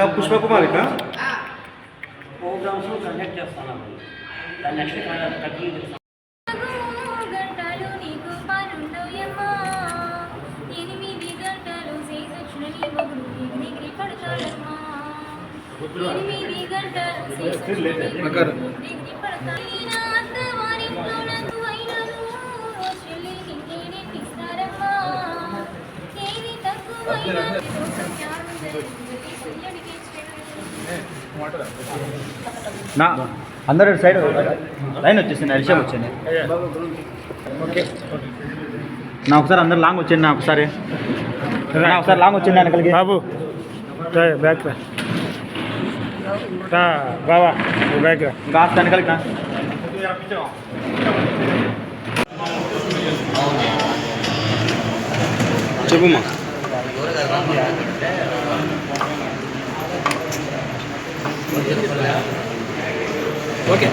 అక్క పుష్పకుమారిక programmes conduct చేస్తాను. ఎనిమిది నీ అందరూ సైడ్ లైన్ వచ్చేసింది అరిషా వచ్చింది నా ఒకసారి అందరు లాంగ్ వచ్చింది నా ఒకసారి. నా ఒకసారి లాంగ్ వచ్చింది వెనకలికి. బాబు బ్యాక్ రా. రా, బావా నువ్వు బ్యాక్ రా. కాస్త వెనకలికి నా చెప్పుమా? ఓకే.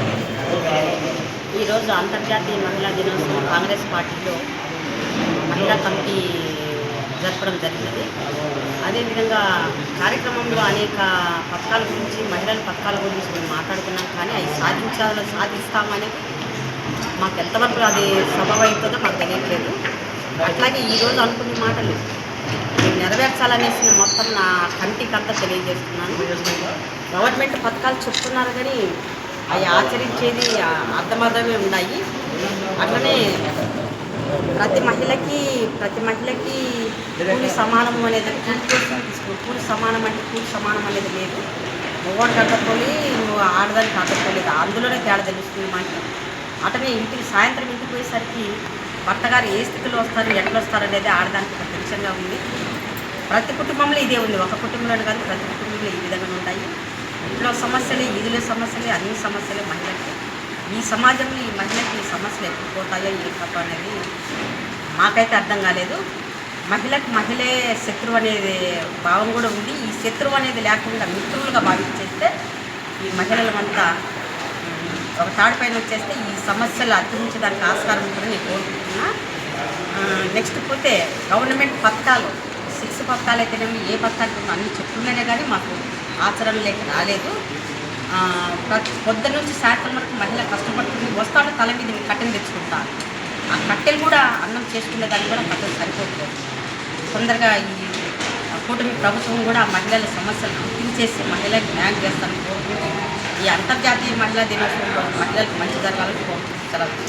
ఈరోజు అంతర్జాతీయ మహిళా దినోత్సవం కాంగ్రెస్ పార్టీలో మహిళా కమిటీ జరపడం జరిగినది అదేవిధంగా కార్యక్రమంలో అనేక పథకాల గురించి మహిళల పథకాల గురించి మేము మాట్లాడుకున్నాం. కానీ అవి సాధించాలో సాధిస్తామనేది మాకు ఎంతవరకు అది సబబవుతుందో మాకు తెలియట్లేదు. అట్లాగే ఈరోజు అనుకునే మాటలు నెరవేర్చాలనేసి మొత్తం నా కంటికంతా అంతా తెలియజేస్తున్నాను. గవర్నమెంట్ పథకాలు చెప్తున్నారు కానీ అవి ఆచరించేది అర్థమర్థమే ఉన్నాయి. అట్లనే ప్రతి మహిళకి ప్రతి మహిళకి కూలి సమానం అనేది కూలి కూలి సమానం అంటే కూలి సమానం అనేది లేదు. మగవాడు కట్టపోలి నువ్వు ఆడదానికి కట్టపోలేదు అందులోనే తేడా తెలుస్తుంది మనకి అటనే ఇంటికి సాయంత్రం ఇంటికి పోయేసరికి భర్త గారు ఏ స్థితిలో వస్తారు ఎట్లా వస్తారు అనేది ఆడదానికి ఒక టెన్షన్గా ఉంది. ప్రతి కుటుంబంలో ఇదే ఉంది. ఒక కుటుంబంలో కాదు ప్రతి కుటుంబంలో ఈ విధంగా ఉంటాయి. ఇంట్లో సమస్యలే ఈదుల సమస్యలే అన్ని సమస్యలే మహిళకి ఈ సమాజంలో ఈ మహిళకి ఈ సమస్యలు ఎప్పుడు పోతాయో ఏ కథ అనేది మాకైతే అర్థం కాలేదు. మహిళకు మహిళే శత్రువు అనేది భావం కూడా ఉంది. ఈ శత్రువు అనేది లేకుండా మిత్రులుగా భావించేస్తే ఈ మహిళలమంతా ఒక ఒక తాడిపైన వచ్చేస్తే ఈ సమస్యలు అర్థించడానికి ఆస్కారం ఉంటుందని నేను కోరుకుంటున్నా. నెక్స్ట్ పోతే గవర్నమెంట్ పథకాలు సిక్స్ పథకాలు అయితేనేమి ఏ పథకాలు అన్ని చెప్తున్నానే కానీ మాకు ఆచరణలోకి రాలేదు. ప్రతి పొద్దున్న నుంచి సాయంత్రం వరకు మహిళ కష్టపడుతుంది వస్తాడు తల మీద కట్టెలు తెచ్చుకుంటాను ఆ కట్టెలు కూడా అన్నం చేసుకునే దానికి కూడా కట్టెలు సరిపోతుంది తొందరగా ఈ కూటమి ప్రభుత్వం కూడా మహిళల సమస్యలు గుర్తించేసి మహిళలకు న్యాయం చేస్తాను కోరుకుంటున్నాను. ఈ అంతర్జాతీయ మహిళా దినోత్సవంలో మహిళలకు మంచి జరగాలని కోరుతున్నాను